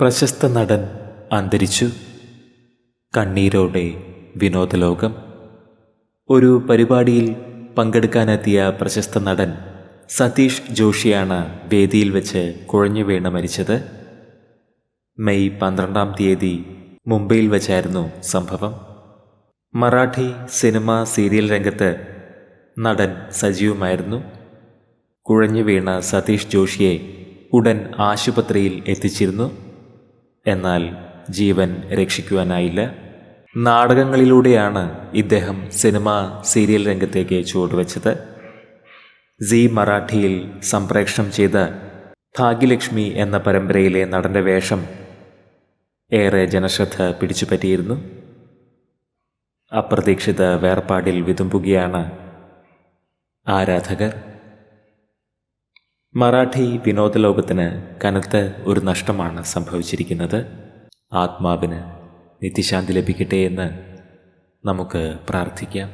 പ്രശസ്ത നടൻ അന്തരിച്ചു. കണ്ണീരോടെ വിനോദലോകം. ഒരു പരിപാടിയിൽ പങ്കെടുക്കാനെത്തിയ പ്രശസ്ത നടൻ സതീഷ് ജോഷിയാണ് വേദിയിൽ വെച്ച് കുഴഞ്ഞു വീണ് മരിച്ചത്. മെയ് പന്ത്രണ്ടാം തീയതി മുംബൈയിൽ വെച്ചായിരുന്നു സംഭവം. മറാഠി സിനിമ സീരിയൽ രംഗത്ത് നടൻ സജീവമായിരുന്നു. കുഴഞ്ഞു വീണ സതീഷ് ജോഷിയെ ഉടൻ ആശുപത്രിയിൽ എത്തിച്ചിരുന്നു. എന്നാൽ ജീവൻ രക്ഷിക്കുവാനായില്ല. നാടകങ്ങളിലൂടെയാണ് ഇദ്ദേഹം സിനിമ സീരിയൽ രംഗത്തേക്ക് ചുവടുവെച്ചത്. സി മറാഠിയിൽ സംപ്രേക്ഷണം ചെയ്ത ഭാഗ്യലക്ഷ്മി എന്ന പരമ്പരയിലെ നടന്റെ വേഷം ഏറെ ജനശ്രദ്ധ പിടിച്ചുപറ്റിയിരുന്നു. അപ്രതീക്ഷിത വേർപാടിൽ വിതുമ്പുകയാണ് ആരാധകർ. മറാഠി വിനോദലോകത്തിന് കനത്ത ഒരു നഷ്ടമാണ് സംഭവിച്ചിരിക്കുന്നത്. ആത്മാവിന് നിത്യശാന്തി ലഭിക്കട്ടെ എന്ന് നമുക്ക് പ്രാർത്ഥിക്കാം.